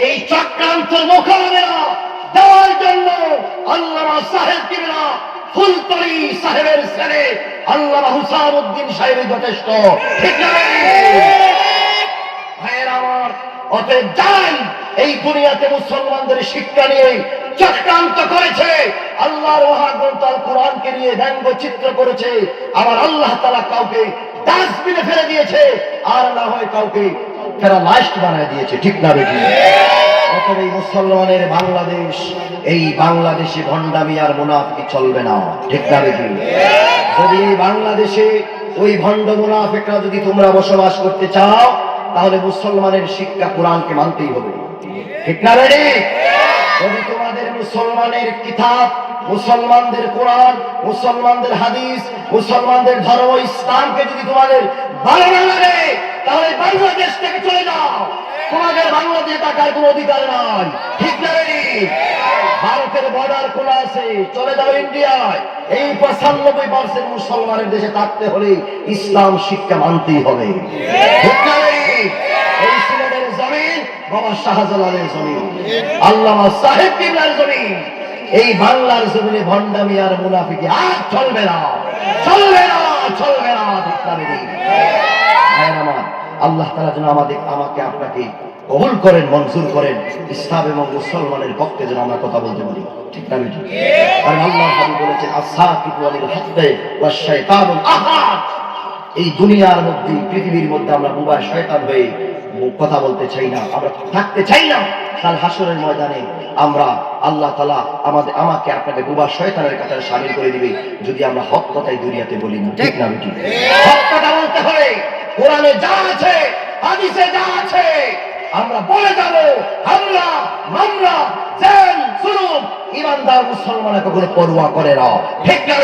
এই চক্রান্ত মোকাবেলা দেওয়ার জন্য আল্লামা সাহেব কিবরা ফুলতলি সাহেবের ছেলে আল্লামা হুসামউদ্দিন সাহেব যথেষ্ট। ঠিক আমার, অতএব যাই এই দুনিয়াতে মুসলমানদের শিক্ষা নিয়ে চক্রান্ত করেছে, আল্লাহর মহাগ্রন্থ কোরআনকে নিয়ে ব্যঙ্গ চিত্র করেছে, আবার আল্লাহ তালা কাউকে ডাস্টবিনে ফেলে দিয়েছে, আর না হয় কাউকে তারা লাস্ট বানায় দিয়েছে, ঠিক না বেটি অতএব এই মুসলমানের বাংলাদেশ, এই বাংলাদেশে ভণ্ডামি আর মুনাফি চলবে না, ঠিক না বেটি যদি এই বাংলাদেশে ওই ভণ্ড মুনাফিকরা যদি তোমরা বসবাস করতে চাও, তাহলে মুসলমানের শিক্ষা কোরআনকে মানতেই হবে। ঠিক না রেডি যদি তোমাদের মুসলমানের কিতাব, মুসলমানদের কোরআন, মুসলমানদের হাদিস, মুসলমানদের ধর্ম ইসলামকে যদি তোমাদের ভালো না লাগে তাহলে বাংলাদেশ থেকে চলে যাও তোমাদের বাংলাদেশে থাকার কোনো অধিকার নাই। ঠিক না ভারতের বর্ডার খোলা আছে, চলে যাও ইন্ডিয়ায়। এই পঁচানব্বই পার্সেন্ট মুসলমানের দেশে থাকতে হলে ইসলাম শিক্ষা মানতেই হবে। ঠিক না এই সিলেটের জমিন, বাবা শাহজালালের জমিন, আল্লামা সাহেব কিবলার জমিন। এই বাংলার জমিনে ভণ্ডামি আর মুনাফিকি আর চলবে না। চলবে না চলবে না, ঠিক না আল্লাহ তারা যেন আমাদের, আমাকে আপনাকে কবুল করেন, মঞ্জুর করেন, ইসলাম এবং মুসলমানের পক্ষে যেন আমরা কথা বলতে পারি। ঠিক না বেটি কারণ আল্লাহ হাবি বলেছেন হাক্কে ওয়াশ শাইতানুল আহাদ। এই দুনিয়ার মধ্যে, পৃথিবীর মধ্যে আমরা বুবা শয়তান হয়ে কথা বলতে চাই না, আমরা থাকতে চাই না। কাল হাসরের ময়দানে আমরা আল্লাহ তালা আমাদের, আমাকে আপনাকে বুবা শয়তানের কাতারে সামিল করে দিবে, যদি আমরা হক কথাই দুনিয়াতে বলি না। ঠিক না বেটি হক কথা বলতে হবে। কোরআনে যা আছে, হাদিসে যা আছে, আমরা বলে যাব, হামলা, মামলা, জেল, জুলুম, ইমানদার মুসলমানের কখনো পরোয়া করে না। ঠিক না